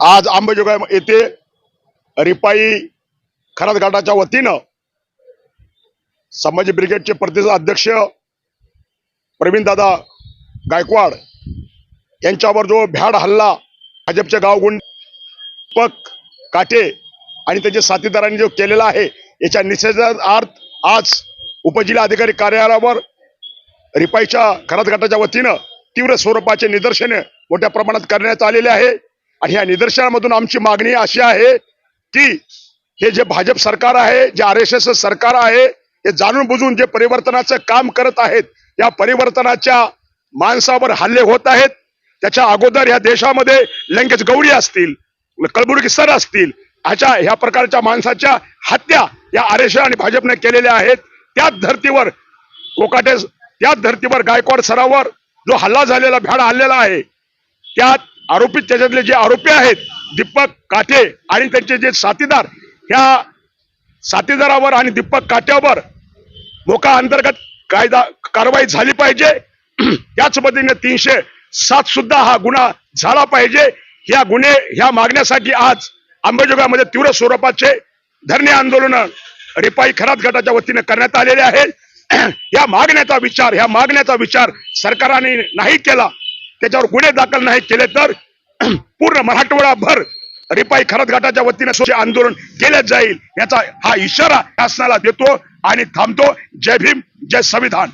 आज आंबेजोगाई येथे रिपाई खरात घाटाच्या वतीनं संभाजी ब्रिगेडचे प्रदेश अध्यक्ष प्रवीणदादा गायकवाड यांच्यावर जो भ्याड हल्ला भाजपचे गावगुंड पक काटे आणि त्याच्या साथीदारांनी जो केलेला आहे याच्या निषेधार्थ आज उपजिल्हाधिकारी कार्यालयावर रिपाईच्या खरात घाटाच्या वतीनं तीव्र स्वरूपाचे निदर्शन मोठ्या प्रमाणात करण्यात आलेले आहे. आणि या निदर्शनामधून आमची मागणी अशी आहे की हे जे भाजप सरकार आहे जे आर एस एस सरकार आहे हे जाणून बुजून जे परिवर्तनाचं काम करत आहेत या परिवर्तनाच्या माणसावर हल्ले होत आहेत. त्याच्या अगोदर या देशामध्ये लंकेश गौरी असतील कलबुर्गी सर असतील अशा ह्या प्रकारच्या माणसाच्या हत्या या आर एस आणि भाजपने केलेल्या आहेत. त्याच धर्तीवर कोकाटे त्याच धर्तीवर गायकवाड सरावर जो हल्ला झालेला भ्याड हल्लेला आहे त्यात आरोपित त्याच्यातले जे आरोपी आहेत दीपक काटे आणि त्यांचे जे साथीदार ह्या साथीदारावर आणि दीपक काट्यावर मोका अंतर्गत कायदा कारवाई झाली पाहिजे. त्याच पद्धतीने तीनशे सात सुद्धा हा गुन्हा झाला पाहिजे. ह्या गुन्हे ह्या मागण्यासाठी आज अंबाजोगाईमध्ये तीव्र स्वरूपाचे धरणे आंदोलन रिपाई खरात गटाच्या वतीने करण्यात आलेले आहे या मागण्याचा विचार ह्या मागण्याचा विचार सरकारने नाही केला त्याच्यावर गुन्हे दाखल नाही केले तर पूर्ण मराठवाडाभर रिपाई खरत घाटाच्या वतीने स्वच्छ आंदोलन केले जाईल याचा हा इशारा शासनाला देतो आणि थांबतो. जय भीम जय संविधान.